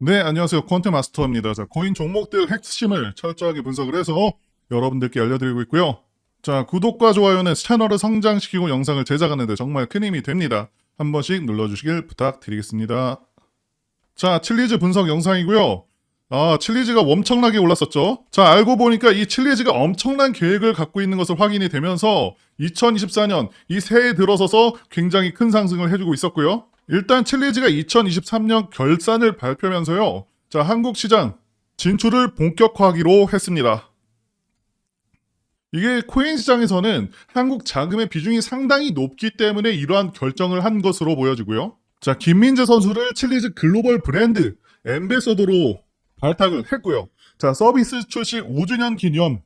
네, 안녕하세요. 콘텐 마스터입니다. 자, 코인 종목들 핵심을 철저하게 분석을 해서 여러분들께 알려드리고 있고요. 자, 구독과 좋아요는 채널을 성장시키고 영상을 제작하는데 정말 큰 힘이 됩니다. 한 번씩 눌러주시길 부탁드리겠습니다. 자, 칠리즈 분석 영상이고요. 아, 칠리즈가 엄청나게 올랐었죠. 자, 알고 보니까 이 칠리즈가 엄청난 계획을 갖고 있는 것을 확인이 되면서 2024년 이 새해 들어서서 굉장히 큰 상승을 해주고 있었고요. 일단 칠리즈가 2023년 결산을 발표하면서요. 자, 한국 시장 진출을 본격화하기로 했습니다. 이게 코인 시장에서는 한국 자금의 비중이 상당히 높기 때문에 이러한 결정을 한 것으로 보여지고요. 자, 김민재 선수를 칠리즈 글로벌 브랜드 엠베서더로 발탁을 했고요. 자, 서비스 출시 5주년 기념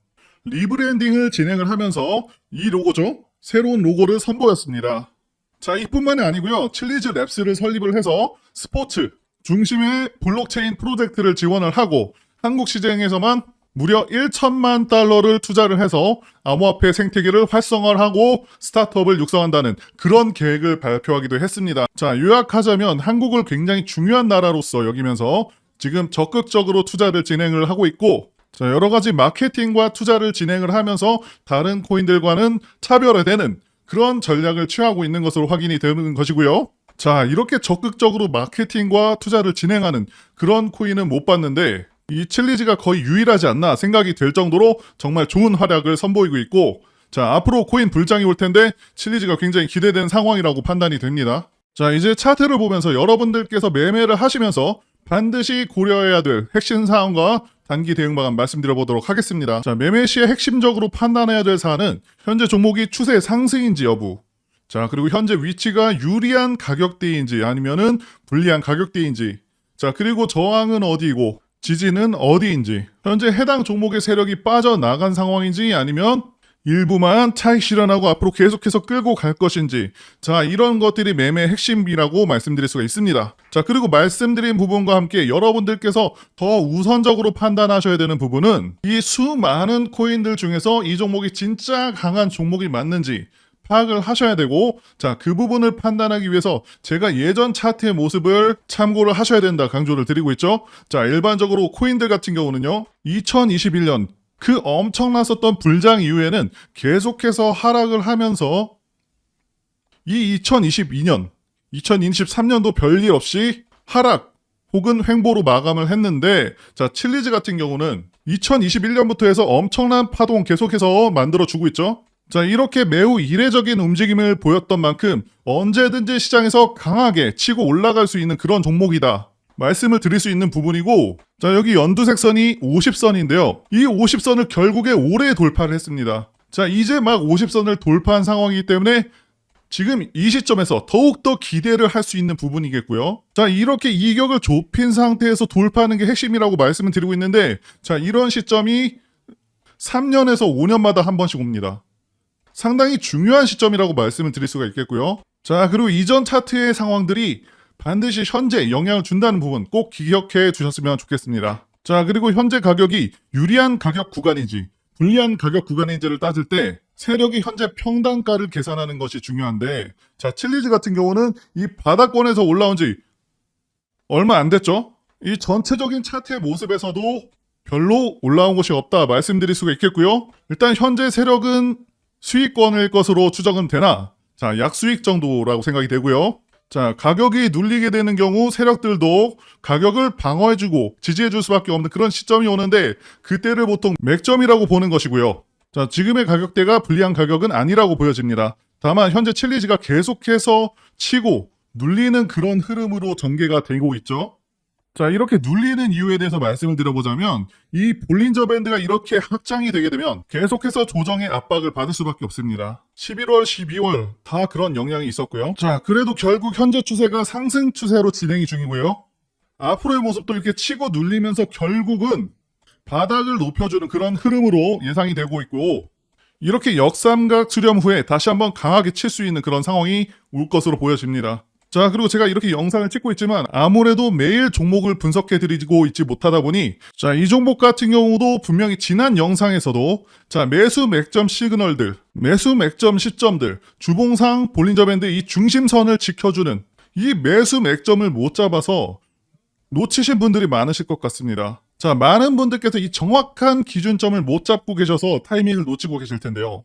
리브랜딩을 진행을 하면서 이 로고죠. 새로운 로고를 선보였습니다. 자, 이뿐만이 아니고요. 칠리즈 랩스를 설립을 해서 스포츠 중심의 블록체인 프로젝트를 지원을 하고 한국 시장에서만 무려 1천만 달러를 투자를 해서 암호화폐 생태계를 활성화를 하고 스타트업을 육성한다는 그런 계획을 발표하기도 했습니다. 자, 요약하자면 한국을 굉장히 중요한 나라로서 여기면서 지금 적극적으로 투자를 진행을 하고 있고 자, 여러 가지 마케팅과 투자를 진행을 하면서 다른 코인들과는 차별화되는 그런 전략을 취하고 있는 것으로 확인이 되는 것이고요. 자, 이렇게 적극적으로 마케팅과 투자를 진행하는 그런 코인은 못 봤는데 이 칠리즈가 거의 유일하지 않나 생각이 될 정도로 정말 좋은 활약을 선보이고 있고 자, 앞으로 코인 불장이 올 텐데 칠리즈가 굉장히 기대되는 상황이라고 판단이 됩니다. 자, 이제 차트를 보면서 여러분들께서 매매를 하시면서 반드시 고려해야 될 핵심 사항과 단기 대응 방안 말씀드려 보도록 하겠습니다. 자, 매매 시에 핵심적으로 판단해야 될 사안은 현재 종목이 추세 상승인지 여부. 자, 그리고 현재 위치가 유리한 가격대인지 아니면은 불리한 가격대인지. 자, 그리고 저항은 어디이고 지지는 어디인지. 현재 해당 종목의 세력이 빠져나간 상황인지 아니면 일부만 차익 실현하고 앞으로 계속해서 끌고 갈 것인지 자 이런 것들이 매매 핵심이라고 말씀드릴 수가 있습니다. 자 그리고 말씀드린 부분과 함께 여러분들께서 더 우선적으로 판단하셔야 되는 부분은 이 수많은 코인들 중에서 이 종목이 진짜 강한 종목이 맞는지 파악을 하셔야 되고 자 그 부분을 판단하기 위해서 제가 예전 차트의 모습을 참고를 하셔야 된다 강조를 드리고 있죠. 자 일반적으로 코인들 같은 경우는요 2021년 그 엄청났었던 불장 이후에는 계속해서 하락을 하면서 이 2022년, 2023년도 별일 없이 하락 혹은 횡보로 마감을 했는데 자 칠리즈 같은 경우는 2021년부터 해서 엄청난 파동 계속해서 만들어주고 있죠. 자 이렇게 매우 이례적인 움직임을 보였던 만큼 언제든지 시장에서 강하게 치고 올라갈 수 있는 그런 종목이다. 말씀을 드릴 수 있는 부분이고 자 여기 연두색 선이 50선인데요. 이 50선을 결국에 올해 돌파를 했습니다. 자 이제 막 50선을 돌파한 상황이기 때문에 지금 이 시점에서 더욱더 기대를 할 수 있는 부분이겠고요. 자 이렇게 이격을 좁힌 상태에서 돌파하는 게 핵심이라고 말씀을 드리고 있는데 자 이런 시점이 3년에서 5년마다 한 번씩 옵니다. 상당히 중요한 시점이라고 말씀을 드릴 수가 있겠고요. 자 그리고 이전 차트의 상황들이 반드시 현재 영향을 준다는 부분 꼭 기억해 두셨으면 좋겠습니다. 자, 그리고 현재 가격이 유리한 가격 구간인지 불리한 가격 구간인지를 따질 때 세력이 현재 평단가를 계산하는 것이 중요한데 자, 칠리즈 같은 경우는 이 바닥권에서 올라온 지 얼마 안 됐죠? 이 전체적인 차트의 모습에서도 별로 올라온 것이 없다 말씀드릴 수가 있겠고요. 일단 현재 세력은 수익권일 것으로 추정은 되나 자, 약수익 정도라고 생각이 되고요. 자, 가격이 눌리게 되는 경우 세력들도 가격을 방어해주고 지지해줄 수밖에 없는 그런 시점이 오는데 그때를 보통 맥점이라고 보는 것이고요. 자, 지금의 가격대가 불리한 가격은 아니라고 보여집니다. 다만 현재 칠리지가 계속해서 치고 눌리는 그런 흐름으로 전개가 되고 있죠. 자, 이렇게 눌리는 이유에 대해서 말씀을 드려보자면 이 볼린저 밴드가 이렇게 확장이 되게 되면 계속해서 조정의 압박을 받을 수밖에 없습니다. 11월, 12월 다 그런 영향이 있었고요. 자, 그래도 결국 현재 추세가 상승 추세로 진행이 중이고요. 앞으로의 모습도 이렇게 치고 눌리면서 결국은 바닥을 높여주는 그런 흐름으로 예상이 되고 있고 이렇게 역삼각 수렴 후에 다시 한번 강하게 칠 수 있는 그런 상황이 올 것으로 보여집니다. 자, 그리고 제가 이렇게 영상을 찍고 있지만 아무래도 매일 종목을 분석해 드리고 있지 못하다 보니 자, 이 종목 같은 경우도 분명히 지난 영상에서도 자, 매수 맥점 시그널들, 매수 맥점 시점들, 주봉상 볼린저 밴드 이 중심선을 지켜주는 이 매수 맥점을 못 잡아서 놓치신 분들이 많으실 것 같습니다. 자, 많은 분들께서 이 정확한 기준점을 못 잡고 계셔서 타이밍을 놓치고 계실 텐데요.